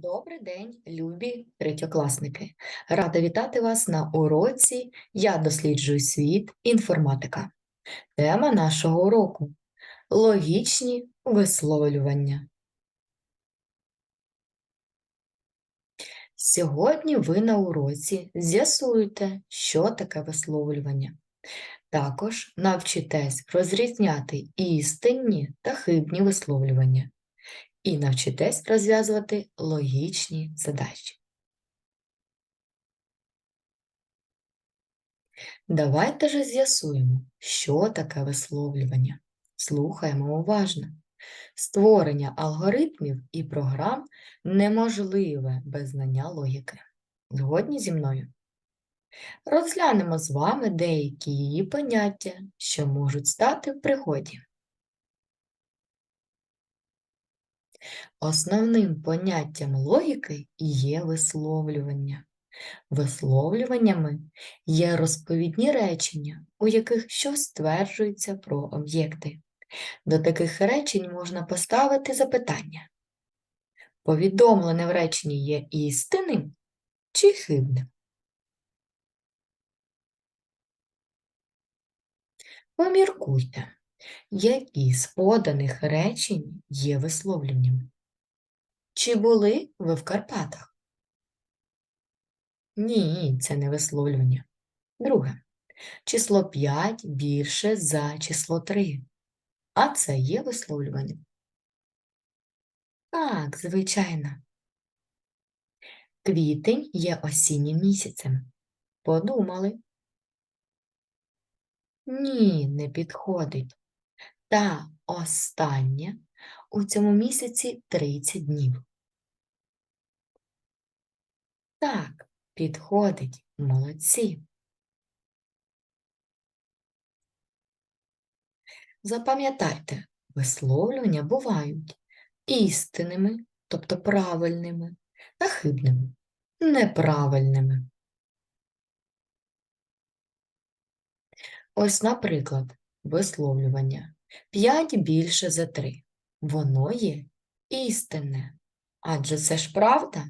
Добрий день, любі третьокласники! Рада вітати вас на уроці Я досліджую світ інформатика. Тема нашого уроку логічні висловлювання. Сьогодні ви на уроці з'ясуєте, що таке висловлювання. Також навчитесь розрізняти істинні та хибні висловлювання і навчитесь розв'язувати логічні задачі. Давайте же з'ясуємо, що таке висловлювання. Слухаємо уважно. Створення алгоритмів і програм неможливе без знання логіки. Згодні зі мною? Розглянемо з вами деякі її поняття, що можуть стати в пригоді. Основним поняттям логіки є висловлювання. Висловлюваннями є розповідні речення, у яких щось стверджується про об'єкти. До таких речень можна поставити запитання. Повідомлене в реченні є істинним чи хибним? Поміркуйте, які з поданих речень є висловлюваннями. Чи були ви в Карпатах? Ні, це не висловлювання. Друге. Число 5 більше за число 3. А це є висловлювання? Так, звичайно. Квітень є осіннім місяцем. Подумали? Ні, не підходить. Та останнє у цьому місяці 30 днів. Так, підходить, молодці. Запам'ятайте, висловлювання бувають істинними, тобто правильними, та хибними, неправильними. Ось, наприклад, висловлювання 5 більше за 3. Воно є істинне. Адже це ж правда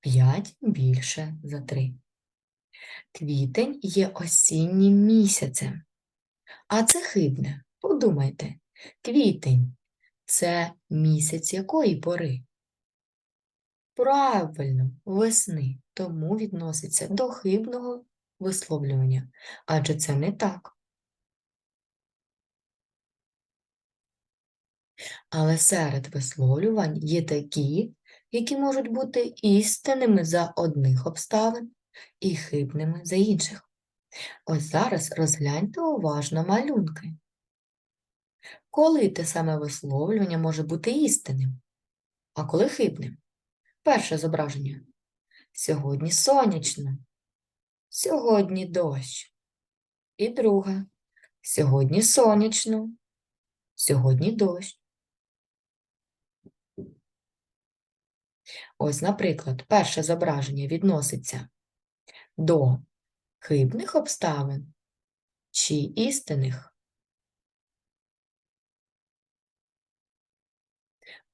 5 більше за 3. Квітень є осіннім місяцем. А це хибне. Подумайте, квітень це місяць якої пори? Правильно, весни, тому відноситься до хибного висловлювання, адже це не так. Але серед висловлювань є такі, які можуть бути істинними за одних обставин і хибними за інших. Ось зараз розгляньте уважно малюнки. Коли те саме висловлювання може бути істинним, а коли хибним? Перше зображення. Сьогодні сонячно, сьогодні дощ. І друге. Сьогодні сонячно, сьогодні дощ. Ось, наприклад, перше зображення відноситься до хибних обставин чи істинних.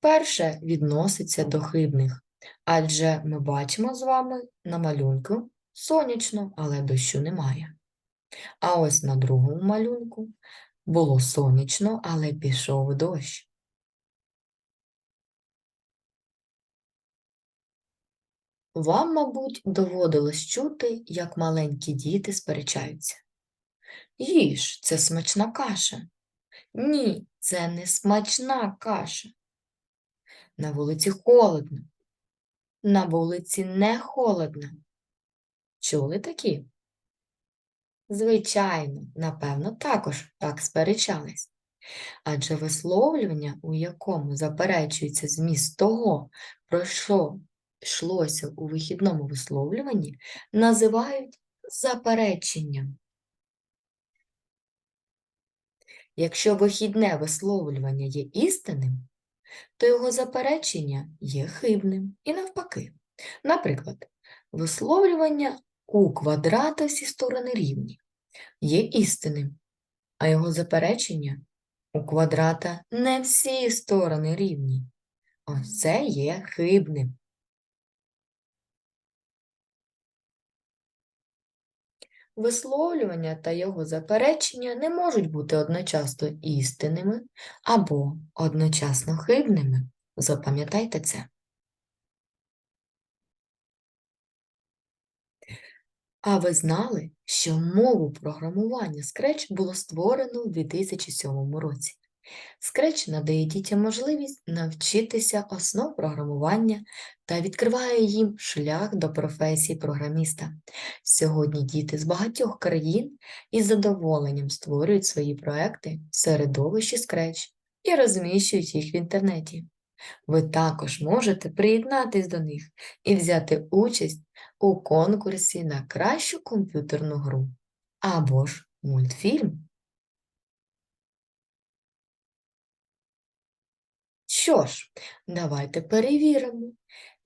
Перше відноситься до хибних, адже ми бачимо з вами на малюнку сонячно, але дощу немає. А ось на другому малюнку було сонячно, але пішов дощ. Вам, мабуть, доводилось чути, як маленькі діти сперечаються. Їж, це смачна каша. Ні, це не смачна каша. На вулиці холодно. На вулиці не холодно. Чули такі? Звичайно, напевно, також так сперечались. Адже висловлювання, у якому заперечується зміст того, про що йшлося у вихідному висловлюванні, називають запереченням. Якщо вихідне висловлювання є істинним, то його заперечення є хибним і навпаки. Наприклад, висловлювання у квадрата всі сторони рівні є істинним, а його заперечення у квадрата не всі сторони рівні. Ось це є хибним. Висловлювання та його заперечення не можуть бути одночасно істинними або одночасно хибними. Запам'ятайте це. А ви знали, що мову програмування Scratch було створено у 2007 році? Scratch надає дітям можливість навчитися основ програмування та відкриває їм шлях до професії програміста. Сьогодні діти з багатьох країн із задоволенням створюють свої проекти в середовищі Scratch і розміщують їх в інтернеті. Ви також можете приєднатись до них і взяти участь у конкурсі на кращу комп'ютерну гру або ж мультфільм. Що ж, давайте перевіримо,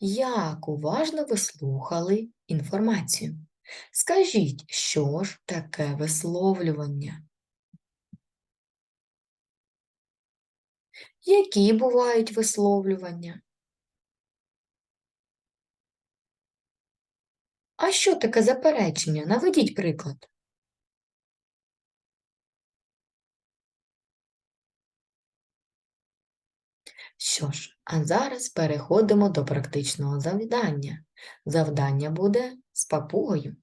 як уважно ви слухали інформацію. Скажіть, що ж таке висловлювання? Які бувають висловлювання? А що таке заперечення? Наведіть приклад. Що ж, а зараз переходимо до практичного завдання. Завдання буде з папугою.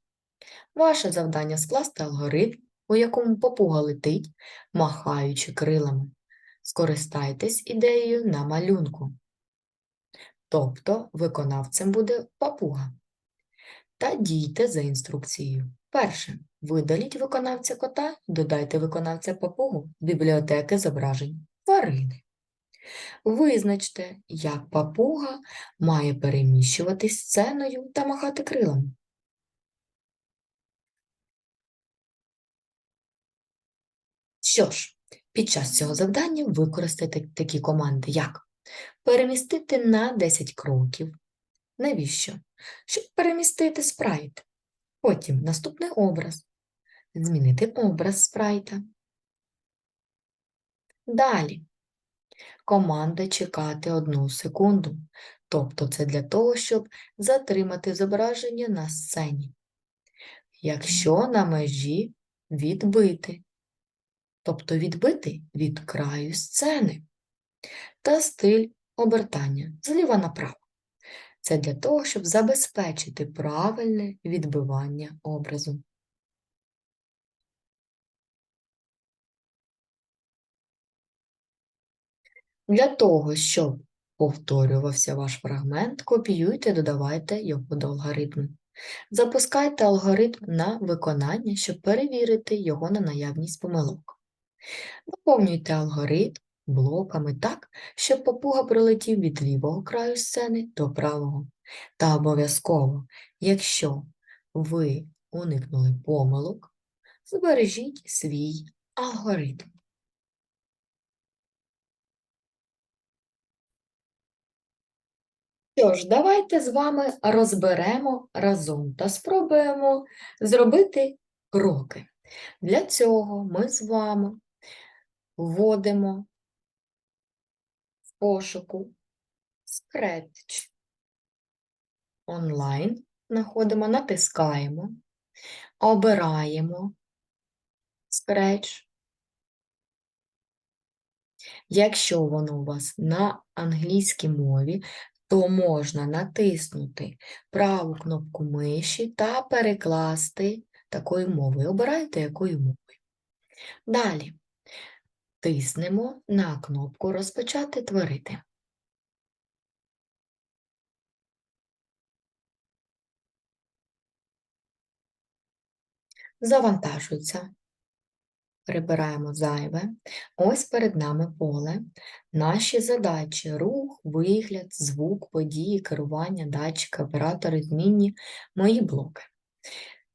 Ваше завдання скласти алгоритм, у якому папуга летить, махаючи крилами. Скористайтесь ідеєю на малюнку. Тобто виконавцем буде папуга. Та дійте за інструкцією. Перше. Видаліть виконавця кота, додайте виконавця папугу з бібліотеки зображень тварини. Визначте, як папуга має переміщуватись сценою та махати крилами. Що ж, під час цього завдання використайте такі команди, як перемістити на 10 кроків. Навіщо? Щоб перемістити спрайт. Потім наступний образ. Змінити образ спрайта. Далі. Команда чекати одну секунду. Тобто це для того, щоб затримати зображення на сцені. Якщо на межі відбити, тобто відбити від краю сцени. Та стиль обертання зліва направо. Це для того, щоб забезпечити правильне відбивання образу. Для того, щоб повторювався ваш фрагмент, копіюйте, додавайте його до алгоритму. Запускайте алгоритм на виконання, щоб перевірити його на наявність помилок. Наповнюйте алгоритм блоками так, щоб папуга пролетів від лівого краю сцени до правого. Та обов'язково, якщо ви уникнули помилок, збережіть свій алгоритм. Що ж, давайте з вами розберемо разом та спробуємо зробити кроки. Для цього ми з вами вводимо в пошуку Scratch онлайн, знаходимо, натискаємо, обираємо Scratch. Якщо воно у вас на англійській мові, то можна натиснути праву кнопку миші та перекласти такою мовою. Обирайте якою мовою. Далі тиснемо на кнопку Розпочати творити. Завантажується. Прибираємо зайве. Ось перед нами поле. Наші задачі рух, вигляд, звук, події, керування, датчики, оператори, змінні, мої блоки.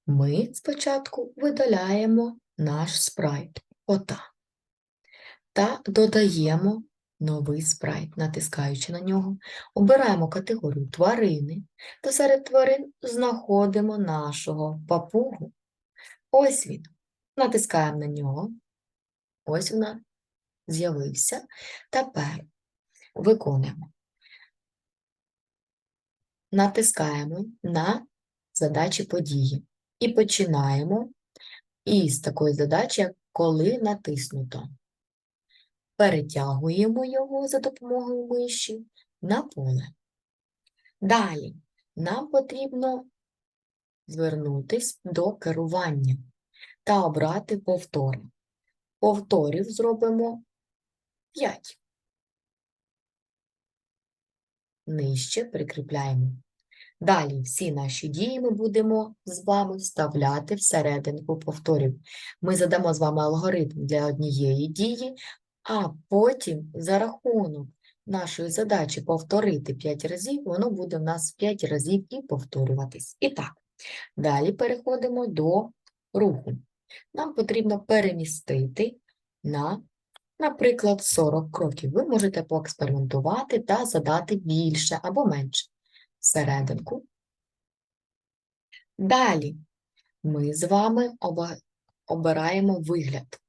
Ми спочатку видаляємо наш спрайт кота та додаємо новий спрайт, натискаючи на нього, обираємо категорію тварини та серед тварин знаходимо нашого папугу. Ось він. Натискаємо на нього. Ось вона з'явився. Тепер виконуємо. Натискаємо на задачі події і починаємо із такої задачі, як коли натиснуто. Перетягуємо його за допомогою миші на поле. Далі нам потрібно звернутись до керування та обрати повтори. Повторів зробимо 5. Нижче прикріпляємо. Далі всі наші дії ми будемо з вами вставляти всерединку повторів. Ми задамо з вами алгоритм для однієї дії, а потім за рахунок нашої задачі повторити 5 разів, воно буде у нас 5 разів і повторюватись. І так, далі переходимо до руху. Нам потрібно перемістити на, наприклад, 40 кроків. Ви можете поекспериментувати та задати більше або менше серединку. Далі ми з вами обираємо вигляд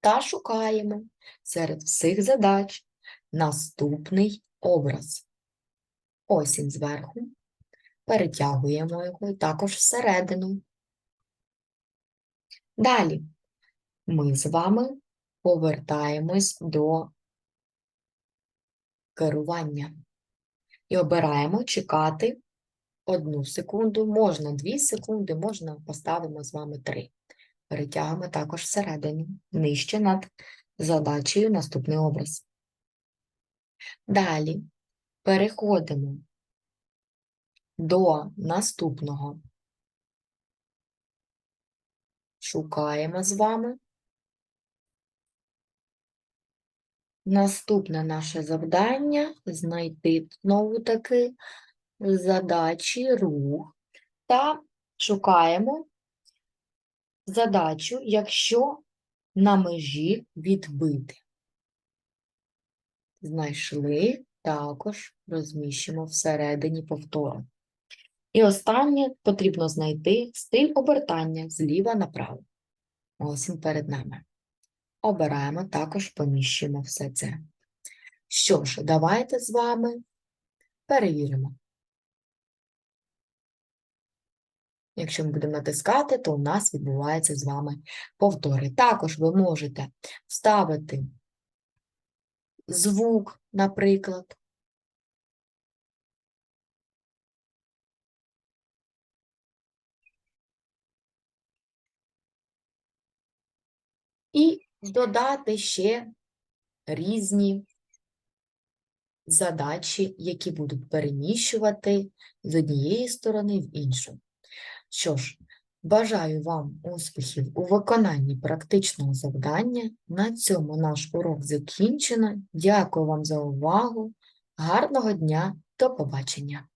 та шукаємо серед всіх задач наступний образ. Ось він зверху. Перетягуємо його також всередину. Далі ми з вами повертаємось до керування і обираємо чекати одну секунду, можна дві секунди, можна поставимо з вами три. Перетягуємо також всередину, нижче над задачею наступний образ. Далі переходимо до наступного. Шукаємо з вами. Наступне наше завдання знайти знову таки задачі рух та шукаємо задачу, якщо на межі відбити. Знайшли, також розміщимо всередині повтору. І останнє потрібно знайти стиль обертання зліва направо. Ось він перед нами. Обираємо, також поміщимо все це. Що ж, давайте з вами перевіримо. Якщо ми будемо натискати, то у нас відбувається з вами повтори. Також ви можете вставити звук, наприклад. І додати ще різні задачі, які будуть переміщувати з однієї сторони в іншу. Що ж, бажаю вам успіхів у виконанні практичного завдання. На цьому наш урок закінчено. Дякую вам за увагу. Гарного дня, до побачення!